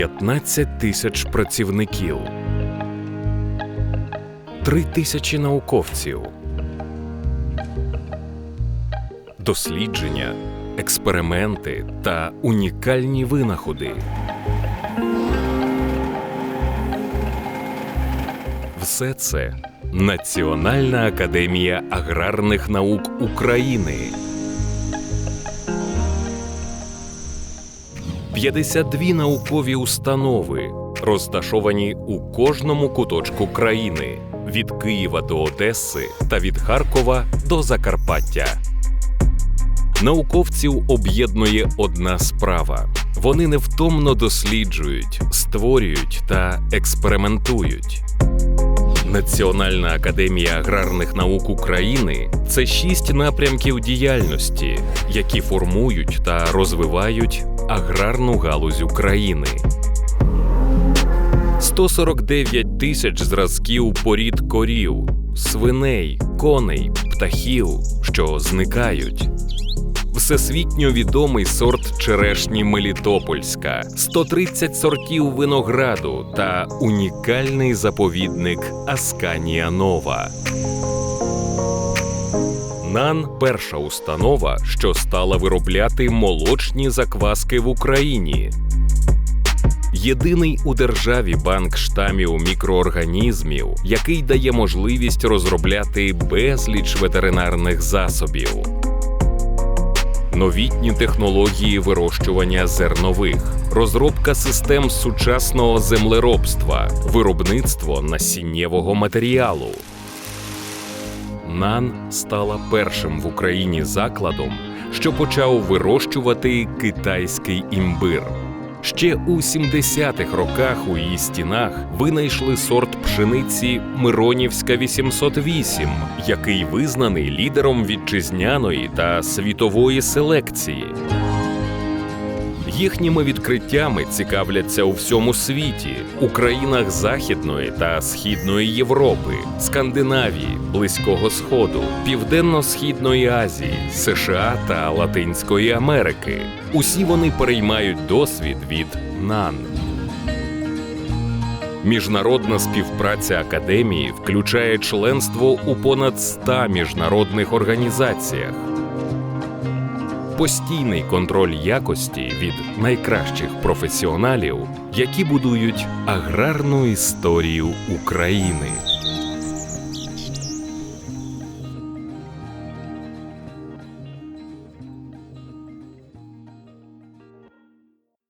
15 тисяч працівників, 3 тисячі науковців, дослідження, експерименти та унікальні винаходи. Все це Національна академія аграрних наук України. 52 наукові установи, розташовані у кожному куточку країни від Києва до Одеси та від Харкова до Закарпаття. Науковців об'єднує одна справа. Вони невтомно досліджують, створюють та експериментують. Національна академія аграрних наук України це шість напрямків діяльності, які формують та розвивають аграрну галузь України. 149 тисяч зразків порід корів, свиней, коней, птахів, що зникають. Всесвітньо відомий сорт черешні Мелітопольська, 130 сортів винограду та унікальний заповідник Асканія Нова. НАН перша установа, що стала виробляти молочні закваски в Україні. Єдиний у державі банк штамів мікроорганізмів, який дає можливість розробляти безліч ветеринарних засобів новітні технології вирощування зернових, розробка систем сучасного землеробства, виробництво насіннєвого матеріалу. НАН стала першим в Україні закладом, що почав вирощувати китайський імбир. Ще у 70-х роках у її стінах винайшли сорт пшениці Миронівська 808, який визнаний лідером вітчизняної та світової селекції. Їхніми відкриттями цікавляться у всьому світі, у країнах Західної та Східної Європи, Скандинавії, Близького Сходу, Південно-Східної Азії, США та Латинської Америки. Усі вони переймають досвід від НАН. Міжнародна співпраця академії включає членство у понад 100 міжнародних організаціях постійний контроль якості від найкращих професіоналів, які будують аграрну історію України.